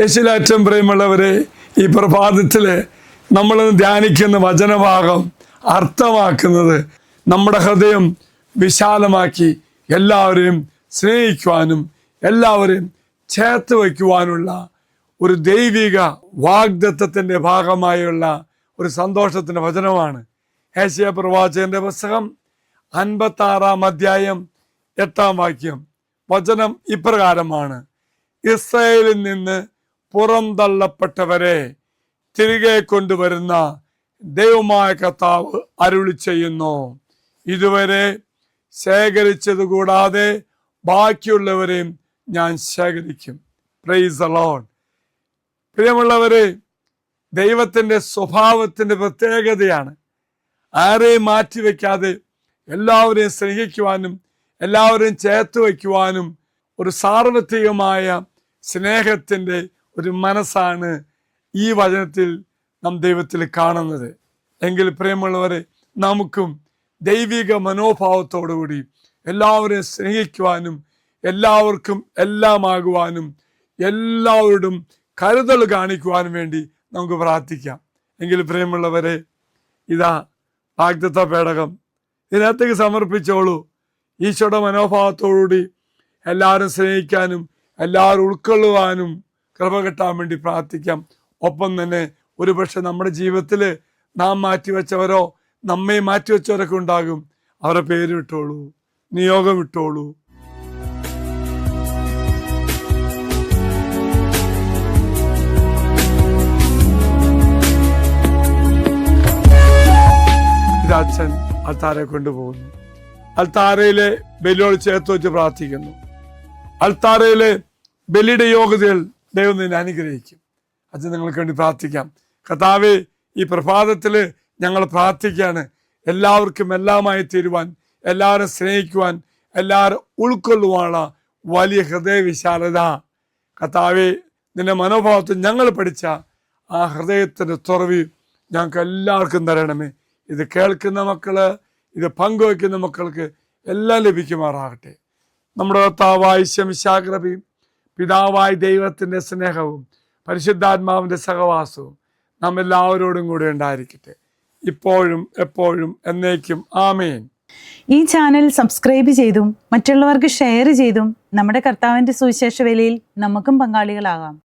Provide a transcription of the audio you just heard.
യേശുലേറ്റം പ്രിയമുള്ളവരെ ഈ പ്രഭാതത്തിൽ നമ്മൾ ധ്യാനിക്കുന്ന വചനഭാഗം അർത്ഥമാക്കുന്നത് നമ്മുടെ ഹൃദയം വിശാലമാക്കി എല്ലാവരെയും സ്നേഹിക്കുവാനും എല്ലാവരെയും ചേർത്ത് വയ്ക്കുവാനുള്ള ഒരു ദൈവിക വാഗ്ദത്വത്തിന്റെ ഭാഗമായുള്ള ഒരു സന്തോഷത്തിന്റെ വചനമാണ് ഏഷ്യ പ്രവാചകന്റെ പുസ്തകം അൻപത്താറാം അധ്യായം എട്ടാം വാക്യം. വചനം ഇപ്രകാരമാണ്. ഇസ്രായേലിൽ നിന്ന് പുറന്തള്ളപ്പെട്ടവരെ തിരികെ കൊണ്ടുവരുന്ന ദൈവമായ കർത്താവ് അരുളി ചെയ്യുന്നു. ഇതുവരെ ശേഖരിച്ചത് കൂടാതെ ബാക്കിയുള്ളവരെയും ഞാൻ ശേഖരിക്കും. പ്രൈസ് അലോൺ പ്രിയമുള്ളവരെ ദൈവത്തിന്റെ സ്വഭാവത്തിന്റെ പ്രത്യേകതയാണ്. ആരെയും മാറ്റിവെക്കാതെ എല്ലാവരെയും സ്നേഹിക്കുവാനും എല്ലാവരെയും ചേർത്ത് വയ്ക്കുവാനും ഒരു സാർവത്രികമായ സ്നേഹത്തിന്റെ ഒരു മനസ്സാണ് ഈ വചനത്തിൽ നാം ദൈവത്തിൽ കാണുന്നത്. എങ്കിൽ പ്രിയമുള്ളവരെ നമുക്കും ദൈവിക മനോഭാവത്തോടുകൂടി എല്ലാവരെയും സ്നേഹിക്കുവാനും എല്ലാവർക്കും എല്ലാമാകുവാനും എല്ലാവരോടും കരുതൽ കാണിക്കുവാനും വേണ്ടി നമുക്ക് പ്രാർത്ഥിക്കാം. എങ്കിൽ പ്രിയമുള്ളവരെ ഇതാ വാഗ്ദത്ത പേടകം. ഇതിനകത്തേക്ക് സമർപ്പിച്ചോളൂ. ഈശോയുടെ മനോഭാവത്തോടുകൂടി എല്ലാവരും സ്നേഹിക്കാനും എല്ലാവരും ഉൾക്കൊള്ളുവാനും കൃപ കിട്ടാൻ വേണ്ടി പ്രാർത്ഥിക്കാം. ഒപ്പം തന്നെ ഒരുപക്ഷെ നമ്മുടെ ജീവിതത്തിൽ നാം മാറ്റിവെച്ചവരോ നമ്മെ മാറ്റിവെച്ചവരൊക്കെ ഉണ്ടാകും. അവരുടെ പേര് വിട്ടോളൂ നിയോഗം വിട്ടോളൂ. ഇത് അച്ഛൻ അൽത്താരെ കൊണ്ടുപോകുന്നു. അൽത്താരയിലെ ബലിയോട് ചേർത്ത് വെച്ച് പ്രാർത്ഥിക്കുന്നു. അൽത്താരയിലെ ബലിയുടെ യോഗ്യതകൾ ദൈവം നിന്നെ അനുഗ്രഹിക്കും. അച്ഛൻ നിങ്ങൾക്ക് വേണ്ടി പ്രാർത്ഥിക്കാം. കഥാവെ ഈ പ്രഭാതത്തിൽ ഞങ്ങൾ പ്രാർത്ഥിക്കുകയാണ്. എല്ലാവർക്കും എല്ലാമായി തീരുവാൻ എല്ലാവരും സ്നേഹിക്കുവാൻ എല്ലാവരും ഉൾക്കൊള്ളുവാനുള്ള വലിയ ഹൃദയവിശാലത. കഥാവെ നിന്റെ മനോഭാവത്തിൽ ഞങ്ങൾ പഠിച്ച ആ ഹൃദയത്തിന്റെ തുറവി ഞങ്ങൾക്ക് എല്ലാവർക്കും തരണമേ. ഇത് കേൾക്കുന്ന മക്കൾ ഇത് പങ്കുവയ്ക്കുന്ന മക്കൾക്ക് എല്ലാം ലഭിക്കുമാറാകട്ടെ. നമ്മുടെ താവായി ശംശാഗ്രതയും പിതാവായ ദൈവത്തിന്റെ സ്നേഹവും പരിശുദ്ധാത്മാവിന്റെ സഹവാസവും നാം എല്ലാവരോടും കൂടെ ഉണ്ടായിരിക്കട്ടെ. ഇപ്പോഴും എപ്പോഴും എന്നേക്കും. ആമേൻ. ഈ ചാനൽ സബ്സ്ക്രൈബ് ചെയ്തും മറ്റുള്ളവർക്ക് ഷെയർ ചെയ്തും നമ്മുടെ കർത്താവിന്റെ സുവിശേഷ വേലയിൽ നമുക്കും പങ്കാളികളാകാം.